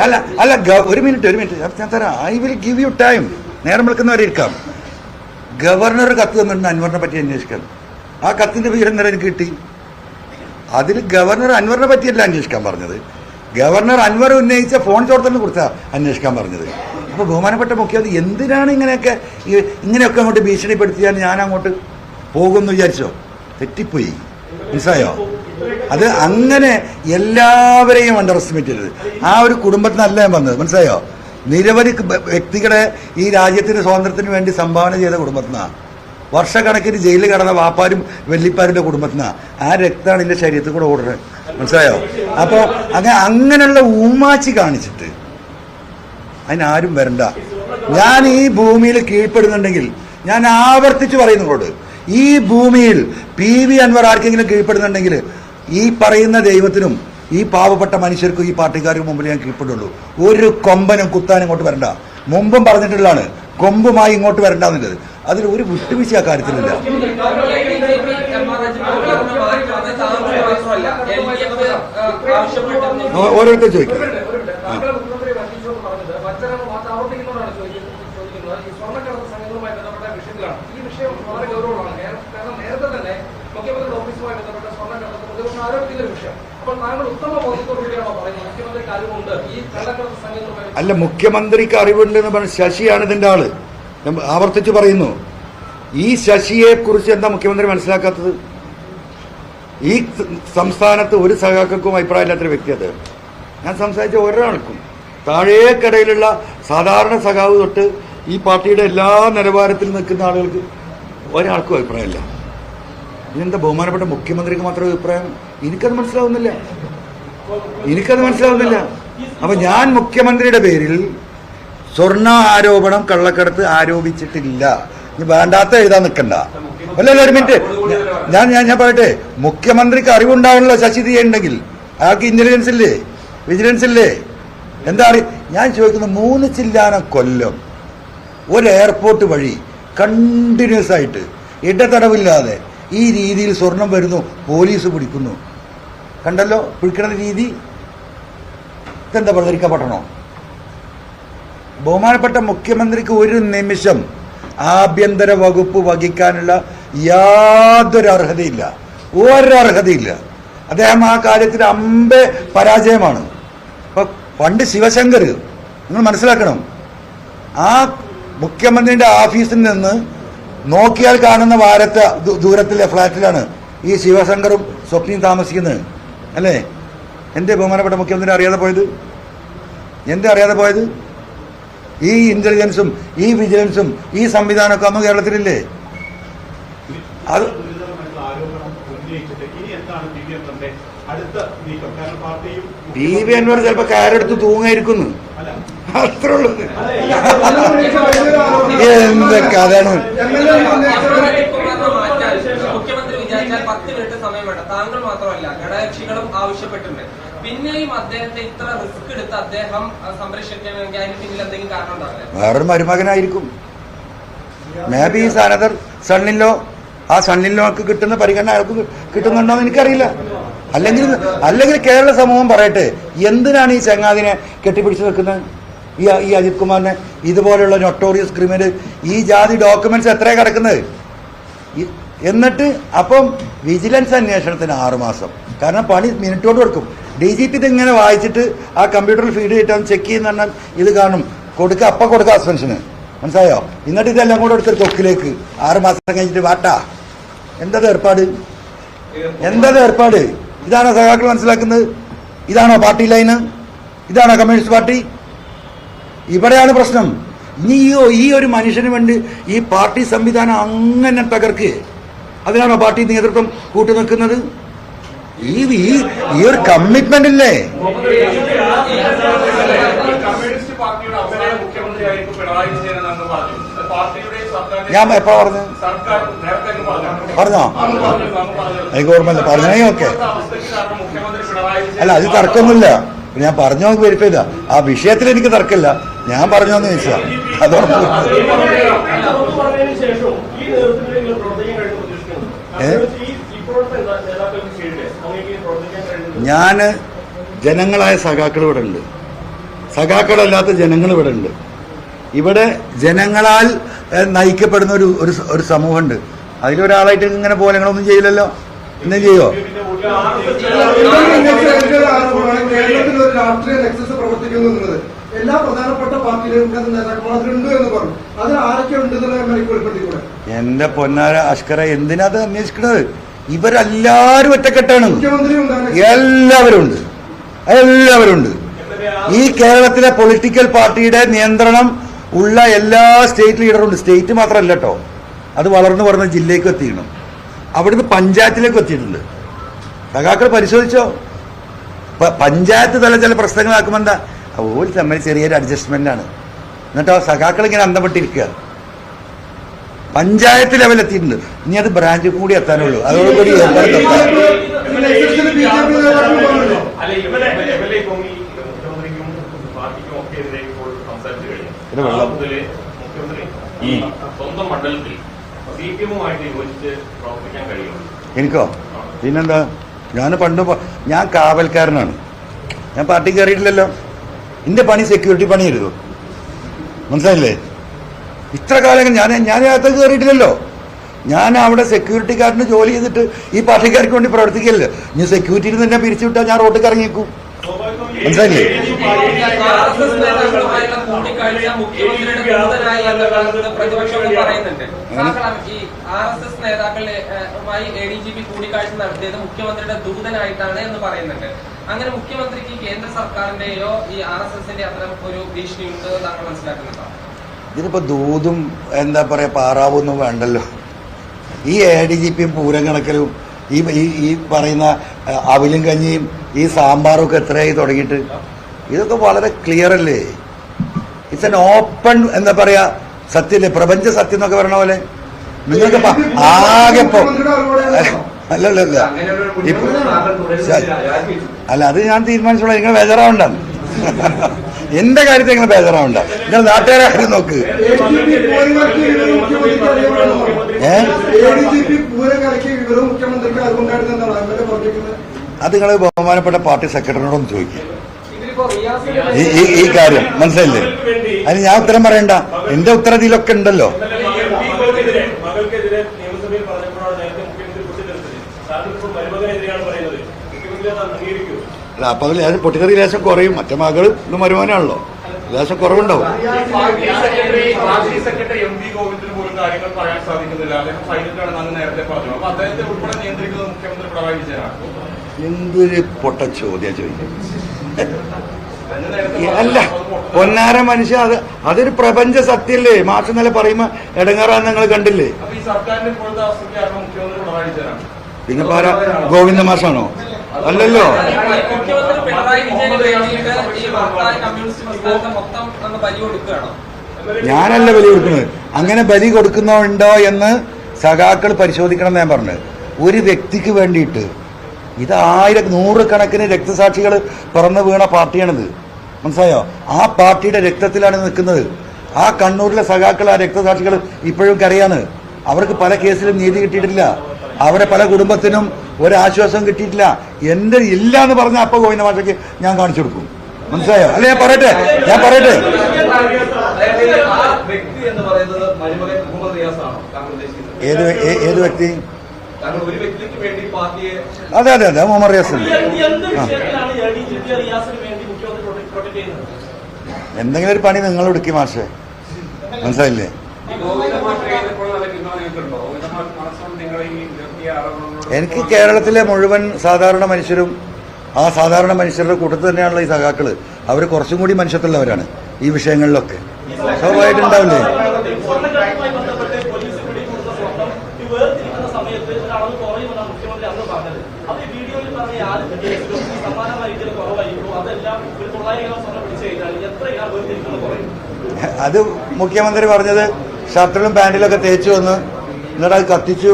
അല്ല അല്ല ഒരു മിനിറ്റ് ഒരു മിനിറ്റ്. ഞാൻ തരാം. I will give you time നേരം വിളിക്കുന്നവരെ ഇരിക്കാം. ഗവർണർ കത്ത് തന്നിട്ടുണ്ട് അൻവറിനെ പറ്റി അന്വേഷിക്കാൻ. ആ കത്തിന്റെ വിവരം നേരം എനിക്ക് കിട്ടി. അതിൽ ഗവർണർ അൻവറിനെ പറ്റിയല്ല അന്വേഷിക്കാൻ പറഞ്ഞത്. ഗവർണർ അൻവർ ഉന്നയിച്ച ഫോൺ ചോർത്തലിനെ കുറിച്ചാണ് അന്വേഷിക്കാൻ പറഞ്ഞത്. അപ്പോൾ ബഹുമാനപ്പെട്ട മുഖ്യമന്ത്രി എന്തിനാണ് ഇങ്ങനെയൊക്കെ ഇങ്ങനെയൊക്കെ അങ്ങോട്ട് ഭീഷണിപ്പെടുത്തിയാൽ ഞാൻ അങ്ങോട്ട് പോകുമെന്ന് വിചാരിച്ചോ? തെറ്റിപ്പോയി. മനസ്സിലായോ അത് അങ്ങനെ എല്ലാവരെയും അണ്ടർ എസ്റ്റിമേറ്റ് ചെയ്തത്. ആ ഒരു കുടുംബത്തിനല്ല ഞാൻ വന്നത് മനസ്സിലായോ? നിരവധി വ്യക്തികളെ ഈ രാജ്യത്തിന്റെ സ്വാതന്ത്ര്യത്തിന് വേണ്ടി സംഭാവന ചെയ്ത കുടുംബത്തിനാണ് വർഷക്കണക്കിന് ജയിലിൽ കടന്ന വാപ്പാരും വെള്ളിപ്പാരുടെ കുടുംബത്തിനാണ് ആ രക്തമാണ് എന്റെ ശരീരത്തിൽ കൂടെ ഓടുന്നത്. മനസ്സിലായോ? അപ്പോൾ അങ്ങനെ അങ്ങനെയുള്ള ഊമാച്ചി കാണിച്ചിട്ട് അതിനാരും വരണ്ട. ഞാൻ ഈ ഭൂമിയിൽ കീഴ്പ്പെടുന്നുണ്ടെങ്കിൽ ഞാൻ ആവർത്തിച്ച് പറയുന്നതോട് ഈ ഭൂമിയിൽ പി വി അൻവർ ആർക്കെങ്കിലും കീഴ്പ്പെടുന്നുണ്ടെങ്കിൽ ഈ പറയുന്ന ദൈവത്തിനും ഈ പാവപ്പെട്ട മനുഷ്യർക്കും ഈ പാർട്ടിക്കാർക്കും മുമ്പിൽ ഞാൻ കീഴ്പ്പെടുള്ളൂ. ഒരു കൊമ്പനും കുത്താനും ഇങ്ങോട്ട് വരണ്ട. മുമ്പും പറഞ്ഞിട്ടുള്ളതാണ് കൊമ്പുമായി ഇങ്ങോട്ട് വരണ്ട എന്നുള്ളത്. അതിൽ ഒരു വിട്ടുവീഴ്ച ആ കാര്യത്തിലില്ല. ഓരോരുത്തർ ചോദിക്കും. സ്വർണക്കടത്ത് സംഘങ്ങളുമായി ബന്ധപ്പെട്ട ഈ വിഷയം വളരെ ഗൗരവമാണ്. കാരണം നേരത്തെ തന്നെ മുഖ്യമന്ത്രിയുടെ ഓഫീസുമായി ബന്ധപ്പെട്ട സ്വർണക്കടത്ത് പ്രതിപക്ഷം ആരോപിക്കുന്ന ഒരു വിഷയം. അപ്പോൾ താങ്കൾ ഉത്തമ ബോധ്യത്തോടുകൂടിയാണോ പറയുന്നത്? മുഖ്യമന്ത്രിക്ക് അറിവുണ്ട്. ഈ കള്ളക്കടത്ത് സംഘങ്ങളുമായി അല്ല മുഖ്യമന്ത്രിക്ക് അറിവുണ്ടെന്ന് പറഞ്ഞ ശശിയാണ് ഇതിന്റെ ആൾ. ആവർത്തിച്ച് പറയുന്നു. ഈ ശശിയെ കുറിച്ച് എന്താ മുഖ്യമന്ത്രി മനസ്സിലാക്കാത്തത്? ഈ സംസ്ഥാനത്ത് ഒരു സഖാക്കൾക്കും അഭിപ്രായമില്ലാത്തൊരു വ്യക്തി അത്. ഞാൻ സംസാരിച്ച ഒരാൾക്കും. താഴേക്കടയിലുള്ള സാധാരണ സഖാവ് തൊട്ട് ഈ പാർട്ടിയുടെ എല്ലാ നിലവാരത്തിൽ നിൽക്കുന്ന ആളുകൾക്ക് ഒരാൾക്കും അഭിപ്രായമില്ല. ഇതെന്താ ബഹുമാനപ്പെട്ട മുഖ്യമന്ത്രിക്ക് മാത്രം അഭിപ്രായം? എനിക്കത് മനസ്സിലാവുന്നില്ല. എനിക്കത് മനസ്സിലാവുന്നില്ല. അപ്പൊ ഞാൻ മുഖ്യമന്ത്രിയുടെ പേരിൽ സ്വർണ ആരോപണം കള്ളക്കടത്ത് ആരോപിച്ചിട്ടില്ല. ഇനി വേണ്ടാത്ത എഴുതാൻ നിൽക്കണ്ട. അല്ലല്ല ഒരു മിനിറ്റ്. ഞാൻ ഞാൻ ഞാൻ പറയട്ടെ. മുഖ്യമന്ത്രിക്ക് അറിവുണ്ടാവണല്ലോ ശശി ഉണ്ടെങ്കിൽ. അയാൾക്ക് ഇന്റലിജൻസ് ഇല്ലേ? വിജിലൻസ് ഇല്ലേ? എന്താ ഞാൻ ചോദിക്കുന്ന മൂന്ന് ചില്ലാനം കൊല്ലം ഒരു എയർപോർട്ട് വഴി കണ്ടിന്യൂസ് ആയിട്ട് ഇടതടവില്ലാതെ ഈ രീതിയിൽ സ്വർണം വരുന്നു പോലീസ് പിടിക്കുന്നു. കണ്ടല്ലോ? പിടിക്കുന്ന രീതി ഇതെന്താ പ്രചരിക്കപ്പെടണോ ബഹുമാനപ്പെട്ട മുഖ്യമന്ത്രിക്ക് ഒരു നിമിഷം ആഭ്യന്തര വകുപ്പ് വഹിക്കാനുള്ള യാതൊരു അർഹതയില്ല. ഒരർഹതയില്ല. അദ്ദേഹം ആ കാര്യത്തിൽ അമ്പെ പരാജയമാണ്. ഇപ്പൊ പണ്ട് ശിവശങ്കർ നിങ്ങൾ മനസ്സിലാക്കണം ആ മുഖ്യമന്ത്രിയുടെ ഓഫീസിൽ നിന്ന് നോക്കിയാൽ കാണുന്ന വാരത്തെ ദൂരത്തിലെ ഫ്ലാറ്റിലാണ് ഈ ശിവശങ്കറും സ്വപ്നയും താമസിക്കുന്നത്. അല്ലേ? എന്റെ ബഹുമാനപ്പെട്ട മുഖ്യമന്ത്രി അറിയാതെ പോയത്? എന്റെ അറിയാതെ പോയത്? ഈ ഇന്റലിജൻസും ഈ വിജിലൻസും ഈ സംവിധാനമൊക്കെ അന്ന് കേരളത്തിലില്ലേ? അത് ബി പി വി അൻവർ ചിലപ്പോ കാരെടുത്ത് തൂങ്ങായിരിക്കുന്നു. അത്രേ ഉള്ളൂ. അതാണ് മിനിറ്റ് സമയം താങ്കൾ മാത്രമല്ല ഘടകകക്ഷികളും ആവശ്യപ്പെട്ടിട്ടുണ്ട്. പിന്നെയും അദ്ദേഹത്തെ ഇത്ര റിസ്ക് എടുത്ത് അദ്ദേഹം അഹ് സംരക്ഷിക്കണമെങ്കിൽ അതിന് പിന്നിൽ എന്തെങ്കിലും കാരണം ഉണ്ടാവില്ല വേറൊരു മരുമകനായിരിക്കും. മേ ബി സാനദർ സണ്ണിലോ ആ സണ്ണിലോക്ക് കിട്ടുന്ന പരിഗണന അയാൾക്ക് കിട്ടുന്നുണ്ടോ എന്ന് എനിക്കറിയില്ല. അല്ലെങ്കിൽ അല്ലെങ്കിൽ കേരള സമൂഹം പറയട്ടെ എന്തിനാണ് ഈ ചങ്ങാതിനെ കെട്ടിപ്പിടിച്ചു വെക്കുന്നത്? ഈ ഈ അജിത് കുമാറിനെ ഇതുപോലെയുള്ള നൊട്ടോറിയസ് ക്രിമിനൽ ഈ ജാതി ഡോക്യുമെന്റ്സ് എത്രയാണ് കിടക്കുന്നത്? എന്നിട്ട് അപ്പം വിജിലൻസ് അന്വേഷണത്തിന് ആറുമാസം. കാരണം പണി മിനിറ്റോട് കൊടുക്കും. ഡി ജി പി ഇങ്ങനെ വായിച്ചിട്ട് ആ കമ്പ്യൂട്ടറിൽ ഫീഡ് ചെയ്തിട്ട് ചെക്ക് ചെയ്യുന്ന പറഞ്ഞാൽ ഇത് കാണും. കൊടുക്കുക അപ്പം കൊടുക്കുക സസ്പെൻഷന് മനസ്സിലായോ? എന്നിട്ട് ഇതെല്ലാം കൂടെ എടുത്തൊരു കൊക്കിലേക്ക്. ആറ് മാസം കഴിഞ്ഞിട്ട് വാട്ടാ. എന്താ ഏർപ്പാട്? എന്താ ഏർപ്പാട്? ഇതാണോ സഖാക്കൾ മനസ്സിലാക്കുന്നത്? ഇതാണോ പാർട്ടി ലൈന്? ഇതാണോ കമ്മ്യൂണിസ്റ്റ് പാർട്ടി? ഇവിടെയാണ് പ്രശ്നം. നീയോ ഈ ഒരു മനുഷ്യന് വേണ്ടി ഈ പാർട്ടി സംവിധാനം അങ്ങനെ തകർക്ക് അതിനാണോ പാർട്ടി നേതൃത്വം കൂട്ടി നിൽക്കുന്നത്? ഈ ഈ- ഒരു കമ്മിറ്റ്മെന്റ് ഇല്ലേ? ഞാൻ എപ്പോ പറഞ്ഞു പറഞ്ഞോ? എനിക്ക് ഓർമ്മയില്ല. പറഞ്ഞേ ഓക്കെ. അല്ല അത് തർക്കമൊന്നുമില്ല. ഞാൻ പറഞ്ഞോ വെരിഫൈ ആ വിഷയത്തിൽ എനിക്ക് തർക്കമില്ല. ഞാൻ പറഞ്ഞോന്ന് ചോദിച്ചാ. അതോടൊപ്പം ഞാൻ ജനങ്ങളായ സഖാക്കൾ ഇവിടെ ഉണ്ട് സഖാക്കളല്ലാത്ത ജനങ്ങൾ ഇവിടെ ഉണ്ട് ഇവിടെ ജനങ്ങളാൽ നയിക്കപ്പെടുന്ന ഒരു ഒരു സമൂഹമുണ്ട്. അതിലൊരാളായിട്ട് ഇങ്ങനെ പോലെ നിങ്ങളൊന്നും ചെയ്യില്ലല്ലോ. എന്നും ചെയ്യോ? എല്ലാ പ്രധാനപ്പെട്ട പാർട്ടിയിലും നേതാക്കന്മാർ അതിലുണ്ട് എന്ന് പറഞ്ഞു എനിക്ക് എന്റെ പൊന്നാര അഷ്കര എന്തിനാ അത് അന്വേഷിക്കണത്? ഇവരെല്ലാരും ഒറ്റക്കെട്ടാണ്. എല്ലാവരും ഉണ്ട്. എല്ലാവരും ഉണ്ട്. ഈ കേരളത്തിലെ പൊളിറ്റിക്കൽ പാർട്ടിയുടെ നിയന്ത്രണം ഉള്ള എല്ലാ സ്റ്റേറ്റ് ലീഡറും ഉണ്ട്. സ്റ്റേറ്റ് മാത്രമല്ല കേട്ടോ അത് വളർന്നു പറഞ്ഞ ജില്ലയ്ക്ക് എത്തിക്കണം അവിടുന്ന് പഞ്ചായത്തിലേക്ക് എത്തിയിട്ടുണ്ട്. സഖാക്കൾ പരിശോധിച്ചോ? പഞ്ചായത്ത് തല ചില പ്രശ്നങ്ങളാക്കുമ്പോൾ എന്താ? ഓൽ തമ്മിൽ ചെറിയൊരു അഡ്ജസ്റ്റ്മെന്റ് ആണ് എന്നിട്ടോ സഖാക്കൾ ഇങ്ങനെ അന്തപ്പെട്ടിരിക്കുക പഞ്ചായത്ത് ലെവൽ എത്തിയിട്ടുണ്ട് ഇനി അത് ബ്രാഞ്ച് കൂടി എത്താനുള്ളൂ അതോടുകൂടി എനിക്കോ പിന്നെന്താ ഞാൻ പണ്ട് ഞാൻ കാവൽക്കാരനാണ് ഞാൻ പാർട്ടി കയറിയിട്ടില്ലല്ലോ എന്റെ പണി സെക്യൂരിറ്റി പണിയരുത്? മനസ്സിലായില്ലേ? ഇത്ര കാലം ഞാൻ ഞാൻ അകത്ത് കയറിയിട്ടില്ലല്ലോ ഞാൻ അവിടെ സെക്യൂരിറ്റിക്കാരന് ജോലി ചെയ്തിട്ട് ഈ പാർട്ടിക്കാർക്ക് വേണ്ടി പ്രവർത്തിക്കില്ല ഇനി സെക്യൂരിറ്റിയിൽ നിന്ന് എന്നെ പിരിച്ചുവിട്ടാൽ ഞാൻ റോട്ടിൽ ഇറങ്ങിക്കും മനസ്സിലായില്ലേ? ഈ ആർ എസ് എസ് നേതാക്കളുമായി എ ഡി ജി പി കൂടിക്കാഴ്ച നടത്തിയത് മുഖ്യമന്ത്രിയുടെ ദൂതനായിട്ടാണ് എന്ന് പറയുന്നുണ്ട്. അങ്ങനെ മുഖ്യമന്ത്രിക്ക് കേന്ദ്ര സർക്കാരിന്റെയോ ഈ ആർ എസ് എസിന്റെ അത്തരം ഒരു ഭീഷണി ഉണ്ട് താങ്കൾ മനസ്സിലാക്കുന്നുണ്ടോ? ഇതിനിപ്പോ ദൂതും എന്താ പറയാ പാറാവൊന്നും വേണ്ടല്ലോ. ഈ എ ഡി ജി പിയും പൂരം കണക്കലും ഈ ഈ പറയുന്ന അവിലും കഞ്ഞിയും ഈ സാമ്പാറും ഒക്കെ എത്രയായി തുടങ്ങിയിട്ട്? ഇതൊക്കെ വളരെ ക്ലിയർ അല്ലേ? ഇറ്റ്സ് എൻ ഓപ്പൺ എന്താ പറയാ സത്യല്ലേ? പ്രപഞ്ച സത്യം എന്നൊക്കെ പറയണ പോലെ. നിങ്ങൾക്ക് ആകെപ്പോ ആകെ ഇപ്പൊ അല്ലല്ല ഇപ്പൊ അല്ല അത് ഞാൻ തീരുമാനിച്ചോളാം. നിങ്ങൾ ബേജാറാവണ്ട. എന്റെ കാര്യത്തിൽ നിങ്ങൾ ബേജാറാവണ്ട. നിങ്ങൾ നാട്ടുകാരെ കാര്യം നോക്ക് അത് നിങ്ങൾ ബഹുമാനപ്പെട്ട പാർട്ടി സെക്രട്ടറിനോടൊന്ന് ചോദിക്കും. ഈ കാര്യം മനസ്സിലല്ലേ അതിന് ഞാൻ ഉത്തരം പറയണ്ട. എന്റെ ഉത്തരം ഇതിലൊക്കെ ഉണ്ടല്ലോ മകൾക്കെതിരെ മകൾക്കെതിരെ നിയമസഭയിൽ പറഞ്ഞപ്പോഴാണ് നേരത്തെ മുഖ്യമന്ത്രി പൊട്ടിത്തെറിച്ചത് താങ്കൾ ഇപ്പോൾ മരുമകനെതിരെയാണ് പറയുന്നത് മുഖ്യമന്ത്രി അത് അംഗീകരിക്കൂ അല്ല, അപ്പൊ അതിൽ ലേശം പൊട്ടിക്കറി ലേശം കുറയും. മറ്റേ മകൾ ഇന്ന് വരുമാനമാണല്ലോ ലേശം കുറവുണ്ടാവും. അപ്പൊ എന്തൊരു പൊട്ട ചോദ്യം ചോദിക്കും അല്ല പൊന്നാര മനുഷ്യ അത് അതൊരു പ്രപഞ്ച സത്യല്ലേ? മാർച്ച് നില പറയുമ്പോ ഇടങ്ങാറാന്ന് നിങ്ങൾ കണ്ടില്ലേ? അപ്പൊ പിന്നെ ഗോവിന്ദ മാഷാണോ? അല്ലല്ലോ. ഈ കമ്മ്യൂണിസ്റ്റ് മൊത്തം ഞാനല്ല ബലി കൊടുക്കുന്നത്. അങ്ങനെ ബലി കൊടുക്കുന്നുണ്ടോ എന്ന് സഖാക്കൾ പരിശോധിക്കണം എന്ന് ഞാൻ പറഞ്ഞത്. ഒരു വ്യക്തിക്ക് വേണ്ടിയിട്ട് ഇത് ആയിരം നൂറുകണക്കിന് രക്തസാക്ഷികൾ പിറന്നു വീണ പാർട്ടിയാണിത്. മനസ്സിലായോ? ആ പാർട്ടിയുടെ രക്തത്തിലാണ് നിൽക്കുന്നത്. ആ കണ്ണൂരിലെ സഖാക്കൾ ആ രക്തസാക്ഷികൾ ഇപ്പോഴും കരയാണ്. അവർക്ക് പല കേസിലും നീതി കിട്ടിയിട്ടില്ല. അവരെ പല കുടുംബത്തിനും ഒരാശ്വാസം കിട്ടിയിട്ടില്ല. എന്റെ ഇല്ല എന്ന് പറഞ്ഞ അപ്പ ഗോവിന്ദ മാഷയ്ക്ക് ഞാൻ കാണിച്ചു കൊടുക്കും. മനസ്സിലായോ? അല്ല ഞാൻ പറയട്ടെ? ഞാൻ പറയട്ടെ? ഏത് ഏത് വ്യക്തി? ഒരു വ്യക്തിക്ക് വേണ്ടി പാർട്ടിയെ അതെ അതെ അതെ മുഹമ്മദ് റിയാസ് എന്തെങ്കിലും ഒരു പണി നിങ്ങൾ എടുക്കി മാഷേ. മനസ്സിലായില്ലേ? മാഷ് നിങ്ങൾ ഈ എനിക്ക് കേരളത്തിലെ മുഴുവൻ സാധാരണ മനുഷ്യരും ആ സാധാരണ മനുഷ്യരുടെ കൂട്ടത്തിൽ തന്നെയാണല്ലോ ഈ സഖാക്കൾ. അവർ കുറച്ചും കൂടി മനുഷ്യത്തുള്ളവരാണ് ഈ വിഷയങ്ങളിലൊക്കെ. സ്വാഭാവികമായിട്ടുണ്ടാവില്ലേ അത് മുഖ്യമന്ത്രി പറഞ്ഞത് ഷർട്ടിലും പാന്റിലൊക്കെ തേച്ചു വന്ന് എന്നിട്ട് അത് കത്തിച്ചു.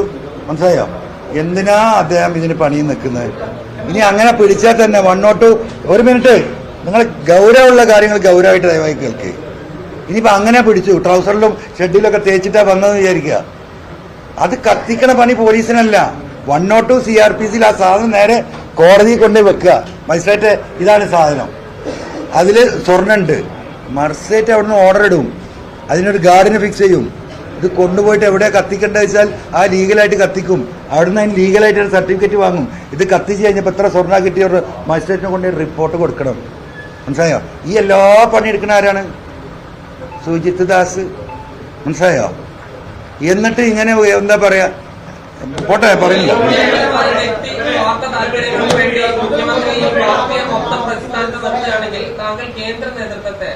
മനസ്സിലായോ? എന്തിനാ അദ്ദേഹം ഇതിന് പണി നിൽക്കുന്നത്? ഇനി അങ്ങനെ പിടിച്ചാൽ തന്നെ വൺ നോട്ട് ഒരു മിനിറ്റ് നിങ്ങൾ ഗൗരവമുള്ള കാര്യങ്ങൾ ഗൗരവമായിട്ട് ദയവായി കേൾക്ക്. ഇനിയിപ്പോൾ അങ്ങനെ പിടിച്ചു. ട്രൗസറിലും ഷെഡിലൊക്കെ തേച്ചിട്ടാ വന്നതെന്ന് വിചാരിക്കുക. അത് കത്തിക്കണ പണി പോലീസിനല്ല. One not two C R P സിയിൽ ആ സാധനം നേരെ കോടതിയിൽ കൊണ്ടുപോയി വെക്കുക. മജിസ്ട്രേറ്റ് ഇതാണ് സാധനം. അതിൽ സ്വർണുണ്ട് മജിസ്ട്രേറ്റ് അവിടുന്ന് ഓർഡർ ഇടും. അതിനൊരു ഗാർഡിനെ ഫിക്സ് ചെയ്യും. ഇത് കൊണ്ടുപോയിട്ട് എവിടെ കത്തിക്കേണ്ടത് വെച്ചാൽ ആ ലീഗലായിട്ട് കത്തിക്കും. അവിടുന്ന് അതിന് ലീഗലായിട്ട് ഒരു സർട്ടിഫിക്കറ്റ് വാങ്ങും. ഇത് കത്തിച്ച് കഴിഞ്ഞപ്പോൾ എത്ര സ്വർണ കിട്ടിയ ഒരു മജിസ്ട്രേറ്റിനെ കൊണ്ട് റിപ്പോർട്ട് കൊടുക്കണം. മനസ്സിലായോ? ഈ എല്ലാ പണിയെടുക്കുന്ന ആരാണ്? സുജിത് ദാസ്. മനസ്സിലായോ? എന്നിട്ട് ഇങ്ങനെ എന്താ പറയാ? പോട്ടെ പറയുന്നില്ല താങ്കൾ കേന്ദ്ര നേതൃത്വത്തെ